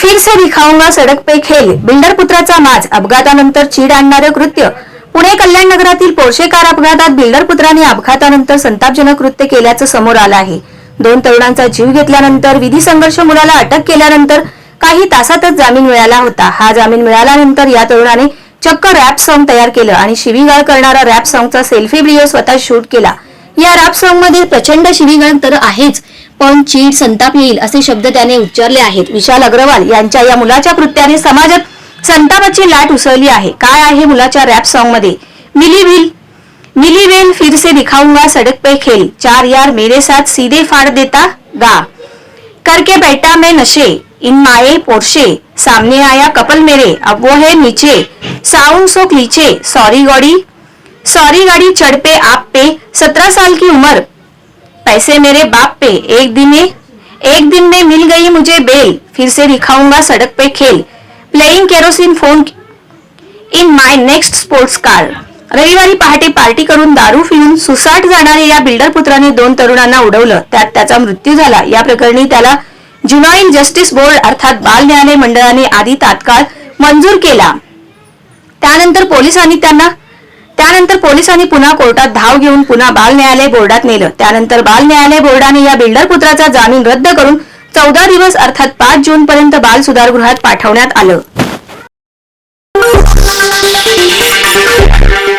फिर से दिखाऊंगा सडक पे खेल. बिल्डर पुत्राचा माज. अपघातानंतर चीड आणणारं कृत्य. पुणे कल्याण नगरातील पोर्शे कार अपघातात बिल्डर पुत्राने अपघातानंतर संतापजनक कृत्य केल्याचं समोर आलं आहे. दोन तरुणांचा जीव घेतल्यानंतर विधी संघर्ष मुलाला अटक केल्यानंतर काही तासातच जामीन मिळाला होता. हा जामीन मिळाल्यानंतर या तरुणाने चक्क रॅप सॉन्ग तयार केलं आणि शिवीगाळ करणारा रॅप सॉन्गचा सेल्फी व्हिडिओ स्वतः शूट केला. या रॅप सॉन्गमध्ये प्रचंड शिवीगाळ तर आहेच पण चीड संताप येईल असे शब्द त्याने उच्चारले आहेत. विशाल अग्रवाल यांच्या या मुलाच्या कृत्याने समाजात संतापाची लाट उसळली आहे. काय आहे मुलाच्या रॅप सॉन्गमध्ये? मिली व्हील मिली वेल फिर से दिखाऊंगा सड़क पे खेल. चार यार मेरे साथ सीधे फाड़ देता गा. करके बैठा मैं नशे इन माए पोर्शे. सामने आया कपल मेरे अब वो है नीचे. साउंड सो क्लीचे सॉरी गॉडी. सॉरी गाड़ी चढ़ पे आप पे. सत्रह साल की उम्र पैसे मेरे बाप पे एक दिन एक दिन में मिल गई मुझे बेल फिर से दिखाऊंगा सड़क पे खेल। Playing kerosene phone in my next sports car रविवारी पहाटे पार्टी करून दारू फिरून सुसाट जाणाऱ्या या बिल्डर पुत्राने दोन तरुणांना उडवलं. त्यात त्याचा मृत्यू झाला. या प्रकरणी त्याला ज्युनाईल जस्टिस बोर्ड अर्थात बाल न्यायालय मंडळाने आधी तात्काळ मंजूर केला. त्यानंतर पोलिसांनी त्यांना त्यानंतर पोलिसांनी पुन्हा कोर्टात धाव घेऊन पुन्हा बाल न्यायालय बोर्डात नेलं. त्यानंतर बाल न्यायालय बोर्डाने या बिल्डर पुत्राचा जामीन रद्द करून चौदा दिवस अर्थात पाच जून पर्यंत बाल सुधारगृहात पाठवण्यात आलं.